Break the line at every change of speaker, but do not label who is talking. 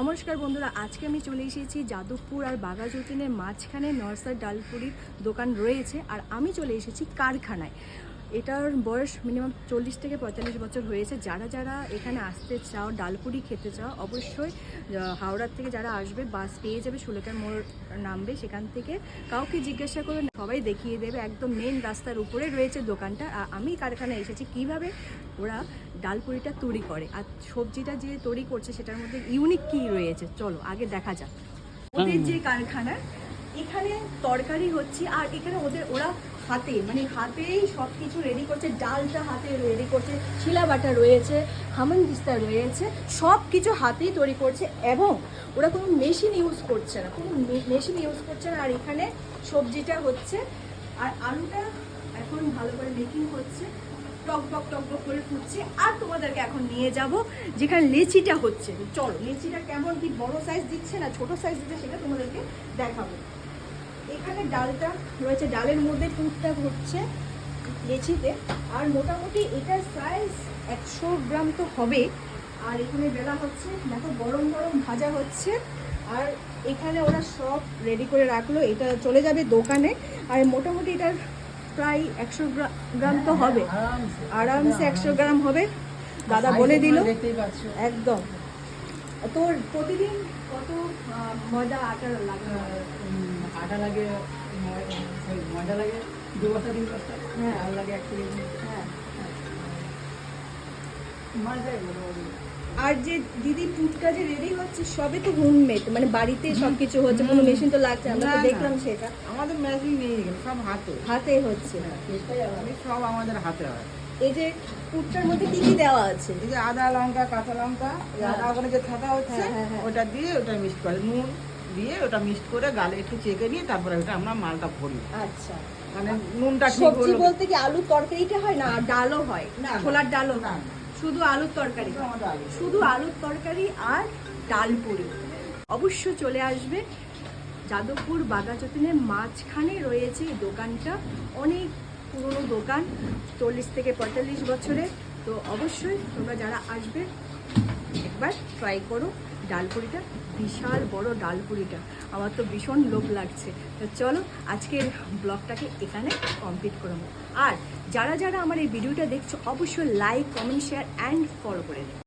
নমস্কার বন্ধুরা, আজকে আমি চলে এসেছি যাদবপুর আর বাঘাযতীনের মাঝখানে নরসার ডালপুরির দোকান রয়েছে আর আমি চলে এসেছি কারখানায়। এটার বয়স মিনিমাম চল্লিশ থেকে পঁয়তাল্লিশ বছর হয়েছে। যারা যারা এখানে আসতে চাও ডালপুরি খেতে চাও অবশ্যই হাওড়ার থেকে যারা আসবে বাস পেয়ে যাবে সুলেখার মোড় নামবে। সেখান থেকে কাউকে জিজ্ঞাসা করবে না, সবাই দেখিয়ে দেবে। একদম মেন রাস্তার উপরে রয়েছে দোকানটা। আর আমি কারখানায় এসেছি। কীভাবে ওরা ডালপুরিটা তৈরি করে? আর সবজিটা যে তৈরি করছে সেটার মধ্যে ইউনিক কি রয়েছে? চলো আগে দেখা যাক। ওদের যে কারখানা এখানে তরকারি হচ্ছে আর এখানে ওদের ওরা হাতে মানে হাতেই সব কিছু রেডি করছে, ডালটা হাতে রেডি করছে শিলা বাটা রয়েছে হামন দিস্তা রয়েছে সব কিছু হাতেই তৈরি করছে এবং ওরা কোনো মেশিন ইউজ করছে না, কোনো মেশিন ইউজ করছে না। আর এখানে সবজিটা হচ্ছে, আর আলুটা এখন ভালো করে মেকিং হচ্ছে, টক টক টক টক করে ফুটছে। আর তোমাদেরকে এখন নিয়ে যাব, যেখানে লেচিটা হচ্ছে। চলো, লেচিটা কেমন কি বড় সাইজ দিচ্ছে না ছোট সাইজ দিচ্ছে সেটা তোমাদেরকে দেখাবো। এখানে ডালটা রয়েছে ডালের মধ্যে পুরটা হচ্ছে লেচিতে। আর মোটামুটি এটার সাইজ একশো গ্রাম তো হবে। আর এখানে বেলা হচ্ছে দেখো গরম গরম ভাজা হচ্ছে। আর এখানে ওরা সব রেডি করে রাখল এটা চলে যাবে দোকানে। আর মোটামুটি এটার প্রায় একশো গ্রাম তো হবে। আরামসে। একশো গ্রাম হবে। দাদা বলে দিল। একদম। তোর প্রতিদিন কত ময়দা আটা লাগে?
আটা লাগে ময়- ময়দা লাগে দু বস্তা তিন বস্তা
হ্যাঁ।
চাল লাগে এক কেজি।
হ্যাঁ।
মোটামুটি
আর যে দিদি পুটটা যে রেডি হচ্ছে সবই তো হোমমেড মানে বাড়িতে সবকিছু হচ্ছে কোনো মেশিন তো লাগছে আমরা তো। দেখলাম সেটা।
আমাদের মেশিন নেই সব হাতে।
হাতে হচ্ছে।
হ্যাঁ, সব আমাদের হাতে হয়।
এই যে পুটটার মধ্যে কি কি দেওয়া আছে?
এই যে আদা লঙ্কা কাঁচা লঙ্কা
হ্যাঁ।
আদা ওখানে যে থাকা হচ্ছে
হ্যাঁ।
ওটা দিয়ে ওটা মিক্সড করে। নুন দিয়ে ওটা মিক্সড করে গালে একটু চেকে নিয়ে তারপরে ওটা আমরা মালটা ভরি
আচ্ছা।
মানে নুনটা ঠিক
সবজি বলতে কি আলুর তরকারিটা হয় না? আর ডালও হয়?
না।
ছোলার ডালও
না।
শুধু আলুর তরকারি?
আলু।
শুধু আলুর তরকারি আর ডাল পুরি। অবশ্য চলে আসবে যাদবপুর বাগাচতিনের মাঝখানে রয়েছে এই দোকানটা। অনেক পুরনো দোকান চল্লিশ থেকে পঁয়তাল্লিশ বছরের। তো অবশ্যই তোমরা যারা আসবে একবার ট্রাই করো ডালপুরিটা, বিশাল বড় ডালপুরিটা। আমার তো ভীষণ লোভ লাগছে। তো চলো আজকের ব্লগটাকে এখানে কমপ্লিট করব আর যারা যারা আমার এই ভিডিওটা দেখছ, অবশ্যই like comment share and follow করে দেবে।